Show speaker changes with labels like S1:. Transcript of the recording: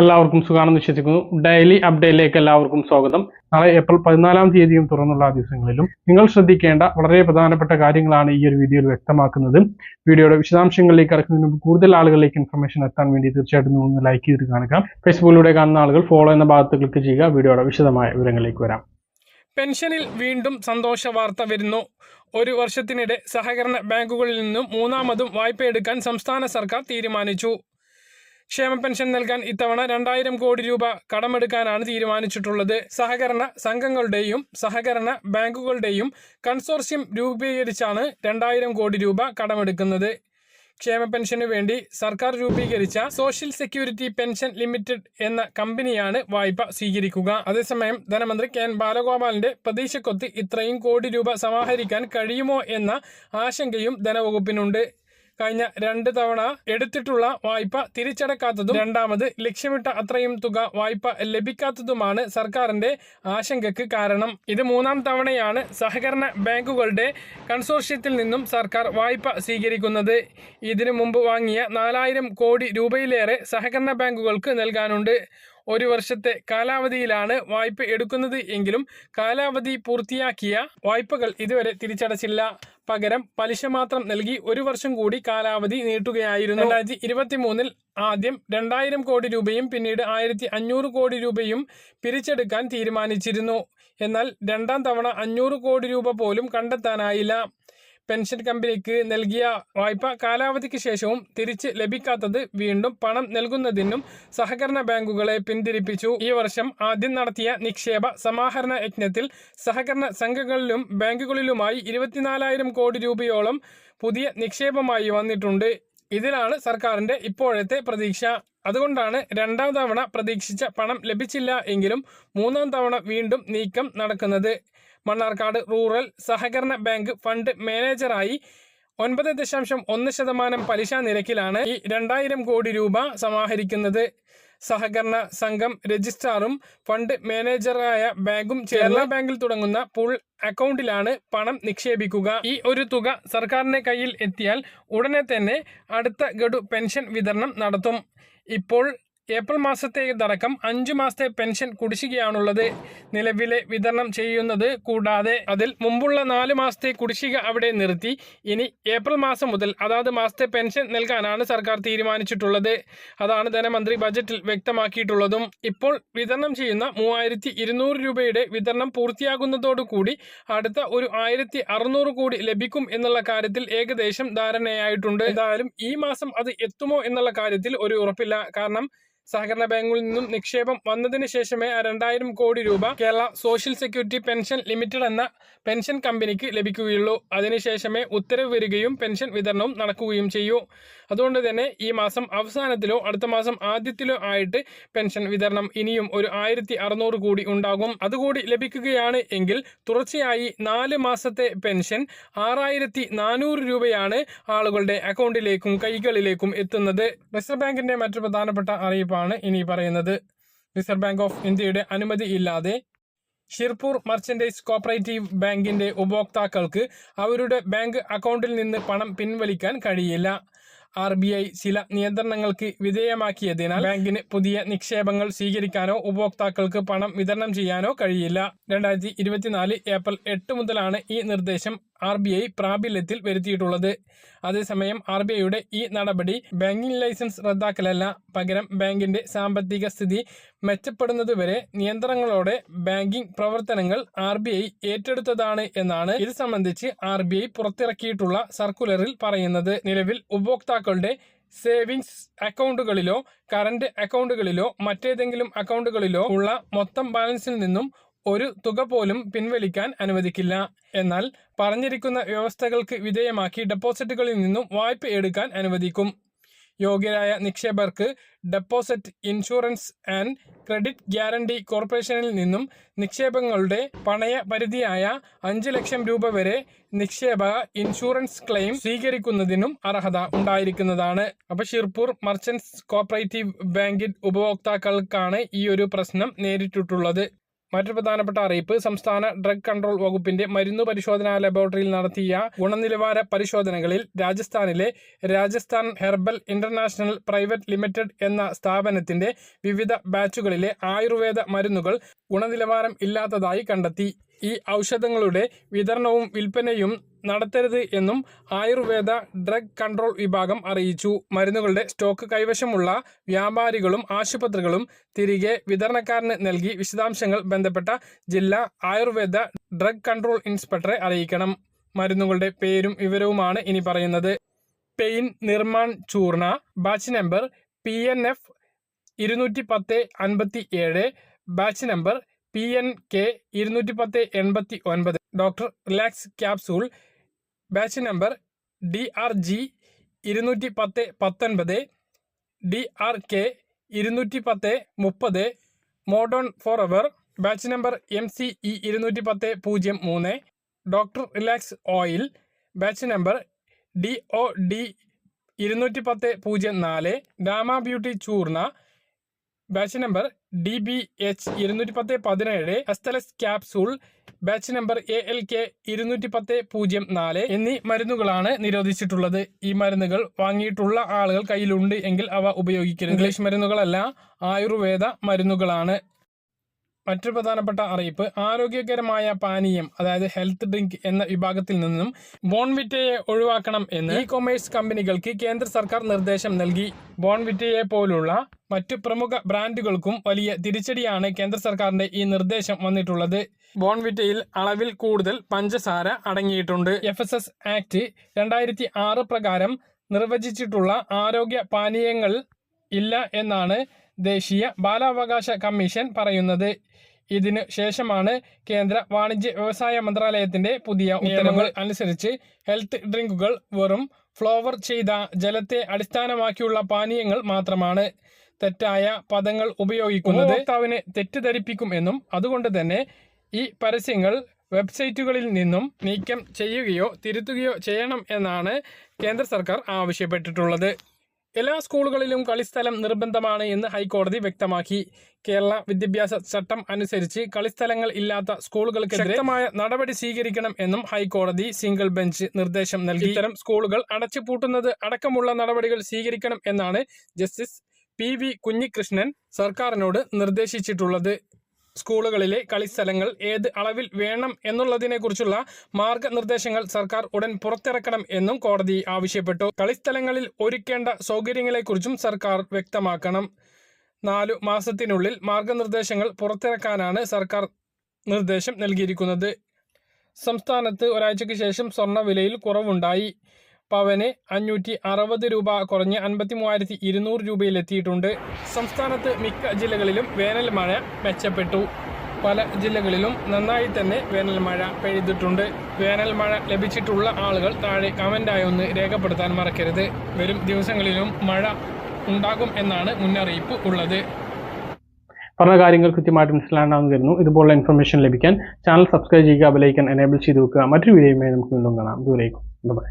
S1: എല്ലാവർക്കും സുഖാണെന്ന് വിശ്വസിക്കുന്നു. ഡെയിലി അപ്ഡേറ്റിലേക്ക് എല്ലാവർക്കും സ്വാഗതം. നാളെ ഏപ്രിൽ പതിനാലാം തീയതിയും തുറന്നുള്ള ദിവസങ്ങളിലും നിങ്ങൾ ശ്രദ്ധിക്കേണ്ട വളരെ പ്രധാനപ്പെട്ട കാര്യങ്ങളാണ് ഈ ഒരു വീഡിയോയിൽ വ്യക്തമാക്കുന്നത്. വീഡിയോയുടെ വിശദാംശങ്ങളിലേക്ക് കടക്കുന്നതിന് മുമ്പ് കൂടുതൽ ആളുകളിലേക്ക് ഇൻഫർമേഷൻ എത്താൻ വേണ്ടി തീർച്ചയായിട്ടും ഒന്ന് ലൈക്ക് ചെയ്ത് കാണുക. ഫേസ്ബുക്കിലൂടെ കാണുന്ന ആളുകൾ ഫോളോ എന്ന ഭാഗത്ത് ക്ലിക്ക് ചെയ്യുക. വീഡിയോയുടെ വിശദമായ വിവരങ്ങളിലേക്ക് വരാം.
S2: പെൻഷനിൽ വീണ്ടും സന്തോഷ വാർത്ത വരുന്നു. ഒരു വർഷത്തിനിടെ സഹകരണ ബാങ്കുകളിൽ നിന്നും മൂന്നാമതും വായ്പ എടുക്കാൻ സംസ്ഥാന സർക്കാർ തീരുമാനിച്ചു. ക്ഷേമ പെൻഷൻ നൽകാൻ ഇത്തവണ രണ്ടായിരം കോടി രൂപ കടമെടുക്കാനാണ് തീരുമാനിച്ചിട്ടുള്ളത്. സഹകരണ സംഘങ്ങളുടെയും സഹകരണ ബാങ്കുകളുടെയും കൺസോർഷ്യം രൂപീകരിച്ചാണ് രണ്ടായിരം കോടി രൂപ കടമെടുക്കുന്നത്. ക്ഷേമ പെൻഷനു വേണ്ടി സർക്കാർ രൂപീകരിച്ച സോഷ്യൽ സെക്യൂരിറ്റി പെൻഷൻ ലിമിറ്റഡ് എന്ന കമ്പനിയാണ് വായ്പ സ്വീകരിക്കുക. അതേസമയം ധനമന്ത്രി കെ എൻ ബാലഗോപാലിന്റെ പ്രതീക്ഷക്കൊത്ത് ഇത്രയും കോടി രൂപ സമാഹരിക്കാൻ കഴിയുമോ എന്ന ആശങ്കയും ധനവകുപ്പിനുണ്ട്. കഴിഞ്ഞ രണ്ട് തവണ എടുത്തിട്ടുള്ള വായ്പ തിരിച്ചടക്കാത്തതും രണ്ടാമത് ലക്ഷ്യമിട്ട അത്രയും തുക വായ്പ ലഭിക്കാത്തതുമാണ് സർക്കാരിന്റെ ആശങ്കയ്ക്ക് കാരണം. ഇത് മൂന്നാം തവണയാണ് സഹകരണ ബാങ്കുകളുടെ കൺസോർഷ്യത്തിൽ നിന്നും സർക്കാർ വായ്പ സ്വീകരിക്കുന്നത്. ഇതിനു മുമ്പ് വാങ്ങിയ നാലായിരം കോടി രൂപയിലേറെ സഹകരണ ബാങ്കുകൾക്ക് നൽകാനുണ്ട്. ഒരു വർഷത്തെ കാലാവധിയിലാണ് വായ്പ എടുക്കുന്നത് എങ്കിലും കാലാവധി പൂർത്തിയാക്കിയ വായ്പകൾ ഇതുവരെ തിരിച്ചടച്ചില്ല. പകരം പലിശ മാത്രം നൽകി ഒരു വർഷം കൂടി കാലാവധി നീട്ടുകയായിരുന്നു. രണ്ടായിരത്തി ഇരുപത്തി മൂന്നിൽ ആദ്യം രണ്ടായിരം കോടി രൂപയും പിന്നീട് ആയിരത്തി അഞ്ഞൂറ് കോടി രൂപയും പിരിച്ചെടുക്കാൻ തീരുമാനിച്ചിരുന്നു. എന്നാൽ രണ്ടാം തവണ അഞ്ഞൂറ് കോടി രൂപ പോലും കണ്ടെത്താനായില്ല. പെൻഷൻ കമ്പനിക്ക് നൽകിയ വായ്പ കാലാവധിക്ക് ശേഷവും തിരിച്ച് ലഭിക്കാത്തത് വീണ്ടും പണം നൽകുന്നതിനും സഹകരണ ബാങ്കുകളെ പിന്തിരിപ്പിച്ചു. ഈ വർഷം ആദ്യം നടത്തിയ നിക്ഷേപ സമാഹരണ യജ്ഞത്തിൽ സഹകരണ സംഘങ്ങളിലും ബാങ്കുകളിലുമായി ഇരുപത്തിനാലായിരം കോടി രൂപയോളം പുതിയ നിക്ഷേപമായി വന്നിട്ടുണ്ട്. ഇതിലാണ് സർക്കാരിന്റെ ഇപ്പോഴത്തെ പ്രതീക്ഷ. അതുകൊണ്ടാണ് രണ്ടാം തവണ പ്രതീക്ഷിച്ച പണം ലഭിച്ചില്ല എങ്കിലും മൂന്നാം തവണ വീണ്ടും നീക്കം നടക്കുന്നത്. മണ്ണാർക്കാട് റൂറൽ സഹകരണ ബാങ്ക് ഫണ്ട് മാനേജറായി ഒൻപത് ദശാംശം ഒന്ന് ശതമാനം പലിശ നിരക്കിലാണ് ഈ രണ്ടായിരം കോടി രൂപ സമാഹരിക്കുന്നത്. സഹകരണ സംഘം രജിസ്ട്രാറും ഫണ്ട് മാനേജറായ ബാങ്കും കേരള ബാങ്കിൽ തുടങ്ങുന്ന പൂൾ അക്കൗണ്ടിലാണ് പണം നിക്ഷേപിക്കുക. ഈ ഒരു തുക സർക്കാരിന്റെ കയ്യിൽ എത്തിയാൽ ഉടനെ തന്നെ അടുത്ത ഗഡു പെൻഷൻ വിതരണം നടത്തും. ഇപ്പോൾ ഏപ്രിൽ മാസത്തേതടക്കം അഞ്ചു മാസത്തെ പെൻഷൻ കുടിശ്ശികയാണുള്ളത്. നിലവിലെ വിതരണം ചെയ്യുന്നത് കൂടാതെ അതിൽ മുമ്പുള്ള നാല് മാസത്തെ കുടിശ്ശിക അവിടെ നിർത്തി. ഇനി ഏപ്രിൽ മാസം മുതൽ അതാത് മാസത്തെ പെൻഷൻ നൽകാനാണ് സർക്കാർ തീരുമാനിച്ചിട്ടുള്ളത്. അതാണ് ധനമന്ത്രി ബജറ്റിൽ വ്യക്തമാക്കിയിട്ടുള്ളതും. ഇപ്പോൾ വിതരണം ചെയ്യുന്ന മൂവായിരത്തി ഇരുന്നൂറ് രൂപയുടെ വിതരണം പൂർത്തിയാകുന്നതോടുകൂടി അടുത്ത ഒരു ആയിരത്തി അറുന്നൂറ് കോടി ലഭിക്കും എന്നുള്ള കാര്യത്തിൽ ഏകദേശം ധാരണയായിട്ടുണ്ട്. എന്തായാലും ഈ മാസം അത് എത്തുമോ എന്നുള്ള കാര്യത്തിൽ ഒരു ഉറപ്പില്ല. കാരണം സഹകരണ ബാങ്കുകളിൽ നിന്നും നിക്ഷേപം വന്നതിന് ശേഷമേ രണ്ടായിരം കോടി രൂപ Kerala social security pension limited എന്ന പെൻഷൻ കമ്പനിക്ക് ലഭിക്കുകയുള്ളൂ. അതിനുശേഷമേ ഉത്തരവ് വരികയും പെൻഷൻ വിതരണവും നടക്കുകയും ചെയ്യൂ. അതുകൊണ്ട് തന്നെ ഈ മാസം അവസാനത്തിലോ അടുത്ത മാസം ആദ്യത്തിലോ ആയിട്ട് പെൻഷൻ വിതരണം ഇനിയും ഒരു ആയിരത്തി അറുന്നൂറ് കോടി ഉണ്ടാകും. അതുകൂടി ലഭിക്കുകയാണ് എങ്കിൽ തുടർച്ചയായി നാല് മാസത്തെ പെൻഷൻ ആറായിരത്തി നാനൂറ് രൂപയാണ് ആളുകളുടെ അക്കൗണ്ടിലേക്കും കൈകളിലേക്കും എത്തുന്നത്. റിസർവ് ബാങ്കിന്റെ മറ്റു പ്രധാനപ്പെട്ട അറിയിപ്പാണ് ഇനി പറയുന്നത്. റിസർവ് ബാങ്ക് ഓഫ് ഇന്ത്യയുടെ അനുമതി ഇല്ലാതെ ഷിർപൂർ മർച്ചൻഡൈസ് കോപ്പറേറ്റീവ് ബാങ്കിന്റെ ഉപഭോക്താക്കൾക്ക് അവരുടെ ബാങ്ക് അക്കൗണ്ടിൽ നിന്ന് പണം പിൻവലിക്കാൻ കഴിയില്ല. ആർ ബി ഐ ചില നിയന്ത്രണങ്ങൾക്ക് വിധേയമാക്കിയതിനാൽ ബാങ്കിന് പുതിയ നിക്ഷേപങ്ങൾ സ്വീകരിക്കാനോ ഉപഭോക്താക്കൾക്ക് പണം വിതരണം ചെയ്യാനോ കഴിയില്ല. രണ്ടായിരത്തി ഇരുപത്തിനാല് ഏപ്രിൽ എട്ട് മുതലാണ് ഈ നിർദ്ദേശം ആർ ബി ഐ പ്രാബല്യത്തിൽ വരുത്തിയിട്ടുള്ളത്. അതേസമയം ആർ ബി ഐയുടെ ഈ നടപടി ബാങ്കിംഗ് ലൈസൻസ് റദ്ദാക്കലല്ല. പകരം ബാങ്കിന്റെ സാമ്പത്തിക സ്ഥിതി മെച്ചപ്പെടുന്നതുവരെ നിയന്ത്രണങ്ങളോടെ ബാങ്കിംഗ് പ്രവർത്തനങ്ങൾ ആർ ബി ഐ ഏറ്റെടുത്തതാണ് എന്നാണ് ഇത് സംബന്ധിച്ച് ആർ ബി ഐ പുറത്തിറക്കിയിട്ടുള്ള സർക്കുലറിൽ പറയുന്നത്. നിലവിൽ ഉപഭോക്താക്കളുടെ സേവിങ്സ് അക്കൗണ്ടുകളിലോ കറന്റ് അക്കൗണ്ടുകളിലോ മറ്റേതെങ്കിലും അക്കൗണ്ടുകളിലോ ഉള്ള മൊത്തം ബാലൻസിൽ നിന്നും ഒരു തുക പോലും പിൻവലിക്കാൻ അനുവദിക്കില്ല. എന്നാൽ പറഞ്ഞിരിക്കുന്ന വ്യവസ്ഥകൾക്ക് വിധേയമാക്കി ഡെപ്പോസിറ്റുകളിൽ നിന്നും വായ്പ എടുക്കാൻ അനുവദിക്കും. യോഗ്യരായ നിക്ഷേപർക്ക് deposit insurance and credit guarantee കോർപ്പറേഷനിൽ നിന്നും നിക്ഷേപങ്ങളുടെ പണയ പരിധിയായ അഞ്ച് ലക്ഷം രൂപ വരെ നിക്ഷേപ ഇൻഷുറൻസ് ക്ലെയിം സ്വീകരിക്കുന്നതിനും അർഹത ഉണ്ടായിരിക്കുന്നതാണ്. അപ്പൊ ഷിർപൂർ മർച്ചൻസ് കോപ്പറേറ്റീവ് ബാങ്കിൽ ഉപഭോക്താക്കൾക്കാണ് ഈ ഒരു പ്രശ്നം നേരിട്ടിട്ടുള്ളത്. മറ്റൊരു പ്രധാനപ്പെട്ട അറിയിപ്പ്. സംസ്ഥാന ഡ്രഗ് കൺട്രോൾ വകുപ്പിന്റെ മരുന്ന് പരിശോധനാ ലബോറട്ടറിയിൽ നടത്തിയ ഗുണനിലവാര പരിശോധനകളിൽ രാജസ്ഥാനിലെ Rajasthan herbal international private limited എന്ന സ്ഥാപനത്തിന്റെ വിവിധ ബാച്ചുകളിലെ ആയുർവേദ മരുന്നുകൾ ഗുണനിലവാരം ഇല്ലാത്തതായി കണ്ടെത്തി. ഈ ഔഷധങ്ങളുടെ വിതരണവും വിൽപ്പനയും നടത്തരുത് എന്നും ആയുർവേദ ഡ്രഗ് കൺട്രോൾ വിഭാഗം അറിയിച്ചു. മരുന്നുകളുടെ സ്റ്റോക്ക് കൈവശമുള്ള വ്യാപാരികളും ആശുപത്രികളും തിരികെ വിതരണക്കാരന് നൽകി വിശദാംശങ്ങൾ ബന്ധപ്പെട്ട ജില്ലാ ആയുർവേദ ഡ്രഗ് കൺട്രോൾ ഇൻസ്പെക്ടറെ അറിയിക്കണം. മരുന്നുകളുടെ പേരും വിവരവുമാണ് ഇനി പറയുന്നത്. Pain Nirman churna batch number P N F ഇരുന്നൂറ്റി പത്ത് അൻപത്തി ഏഴ് batch number P N K ഇരുന്നൂറ്റി പത്ത് എൺപത്തി ഒൻപത് doctor relax capsule. Batch number D R G ഇരുന്നൂറ്റി പത്ത് പത്തൊൻപത്. ഡി ആർ കെ ഇരുന്നൂറ്റി പത്ത് മുപ്പത്. Modern four hour batch number M C E ഇരുന്നൂറ്റി പത്ത് പൂജ്യം മൂന്ന്. Doctor relax oil. Batch number D O D ഇരുന്നൂറ്റി പത്ത് പൂജ്യം നാല്. Derma beauty churna. Batch number D B H ഇരുന്നൂറ്റി പത്ത് പതിനേഴ് എസ്തലസ് capsule batch number A L K ഇരുന്നൂറ്റി പത്ത് പൂജ്യം നാല് എന്നീ മരുന്നുകളാണ് നിരോധിച്ചിട്ടുള്ളത്. ഈ മരുന്നുകൾ വാങ്ങിയിട്ടുള്ള ആളുകൾ കയ്യിലുണ്ട് എങ്കിൽ അവ ഉപയോഗിക്കരുത്. ഇംഗ്ലീഷ് മരുന്നുകളല്ല ആയുർവേദ മരുന്നുകളാണ്. മറ്റൊരു പ്രധാനപ്പെട്ട അറിയിപ്പ് ആരോഗ്യകരമായ പാനീയം അതായത് ഹെൽത്ത് ഡ്രിങ്ക് എന്ന വിഭാഗത്തിൽ നിന്നും ബോൺവിറ്റയെ ഒഴിവാക്കണം എന്ന് ഇ കൊമേഴ്സ് കമ്പനികൾക്ക് കേന്ദ്ര സർക്കാർ നിർദ്ദേശം നൽകി. ബോൺവിറ്റയെ പോലുള്ള മറ്റു പ്രമുഖ ബ്രാൻഡുകൾക്കും വലിയ തിരിച്ചടിയാണ് കേന്ദ്ര സർക്കാരിന്റെ ഈ നിർദ്ദേശം വന്നിട്ടുള്ളത്. ബോൺവിറ്റയിൽ അളവിൽ കൂടുതൽ പഞ്ചസാര അടങ്ങിയിട്ടുണ്ട്. എഫ് എസ് എസ് ആക്ട് രണ്ടായിരത്തി ആറ് പ്രകാരം നിർവചിച്ചിട്ടുള്ള ആരോഗ്യ പാനീയങ്ങൾ ഇല്ല എന്നാണ് ദേശീയ ബാലാവകാശ കമ്മീഷൻ പറയുന്നത് ഇതിനു ശേഷമാണ് കേന്ദ്ര വാണിജ്യ വ്യവസായ മന്ത്രാലയത്തിന്റെ പുതിയ ഉത്തരവുകൾ അനുസരിച്ച് ഹെൽത്ത് ഡ്രിങ്കുകൾ വെറും ഫ്ലോവർ ചെയ്ത ജലത്തെ അടിസ്ഥാനമാക്കിയുള്ള പാനീയങ്ങൾ മാത്രമാണ് തെറ്റായ പദങ്ങൾ ഉപയോഗിക്കുന്നത്. ഉപഭോക്താവിനെ തെറ്റിദ്ധരിപ്പിക്കും എന്നും അതുകൊണ്ട് തന്നെ ഈ പരസ്യങ്ങൾ വെബ്സൈറ്റുകളിൽ നിന്നും നീക്കം ചെയ്യുകയോ തിരുത്തുകയോ ചെയ്യണം എന്നാണ് കേന്ദ്ര സർക്കാർ ആവശ്യപ്പെട്ടിട്ടുള്ളത്. എല്ലാ സ്കൂളുകളിലും കളിസ്ഥലം നിർബന്ധമാണ് എന്ന് ഹൈക്കോടതി വ്യക്തമാക്കി. കേരള വിദ്യാഭ്യാസ ചട്ടം അനുസരിച്ച് കളിസ്ഥലങ്ങൾ ഇല്ലാത്ത സ്കൂളുകൾക്ക് ശക്തമായ നടപടി സ്വീകരിക്കണം എന്നും ഹൈക്കോടതി സിംഗിൾ ബെഞ്ച് നിർദ്ദേശം നൽകി. ഇത്തരം സ്കൂളുകൾ അടച്ചുപൂട്ടുന്നത് അടക്കമുള്ള നടപടികൾ സ്വീകരിക്കണം എന്നാണ് ജസ്റ്റിസ് പി വി കുഞ്ഞികൃഷ്ണൻ സർക്കാരിനോട് നിർദ്ദേശിച്ചിട്ടുള്ളത്. സ്കൂളുകളിലെ കളിസ്ഥലങ്ങൾ ഏത് അളവിൽ വേണം എന്നുള്ളതിനെക്കുറിച്ചുള്ള മാർഗനിർദ്ദേശങ്ങൾ സർക്കാർ ഉടൻ പുറത്തിറക്കണം എന്നും കോടതി ആവശ്യപ്പെട്ടു. കളിസ്ഥലങ്ങളിൽ ഒരുക്കേണ്ട സൗകര്യങ്ങളെക്കുറിച്ചും സർക്കാർ വ്യക്തമാക്കണം. നാലു മാസത്തിനുള്ളിൽ മാർഗനിർദ്ദേശങ്ങൾ പുറത്തിറക്കാനാണ് സർക്കാർ നിർദ്ദേശം നൽകിയിരിക്കുന്നത്. സംസ്ഥാനത്ത് ഒരാഴ്ചയ്ക്ക് ശേഷം സ്വർണവിലയിൽ കുറവുണ്ടായി. പവന് അഞ്ഞൂറ്റി അറുപത് രൂപ കുറഞ്ഞ് അൻപത്തി മൂവായിരത്തി ഇരുന്നൂറ് രൂപയിലെത്തിയിട്ടുണ്ട്. സംസ്ഥാനത്ത് മിക്ക ജില്ലകളിലും വേനൽ മഴ മെച്ചപ്പെട്ടു. പല ജില്ലകളിലും നന്നായി തന്നെ വേനൽ മഴ പെയ്തിട്ടുണ്ട്. വേനൽ മഴ ലഭിച്ചിട്ടുള്ള ആളുകൾ താഴെ കമന്റായി ഒന്ന് രേഖപ്പെടുത്താൻ മറക്കരുത്. വരും ദിവസങ്ങളിലും മഴ ഉണ്ടാകും എന്നാണ് മുന്നറിയിപ്പ് ഉള്ളത്.
S1: പറഞ്ഞ കാര്യങ്ങൾ കൃത്യമായിട്ട് മനസ്സിലാണ്ടാന്ന് വരുന്നു ഇതുപോലുള്ള ഇൻഫർമേഷൻ ലഭിക്കാൻ ചാനൽ സബ്സ്ക്രൈബ് ചെയ്യുക ബെലൈക്കൻ എനേബിൾ ചെയ്ത് വെക്കുക. മറ്റൊരു വീഡിയോയുമായി നമുക്ക് വീണ്ടും കാണാം. ദൂരേക്കും ബൈ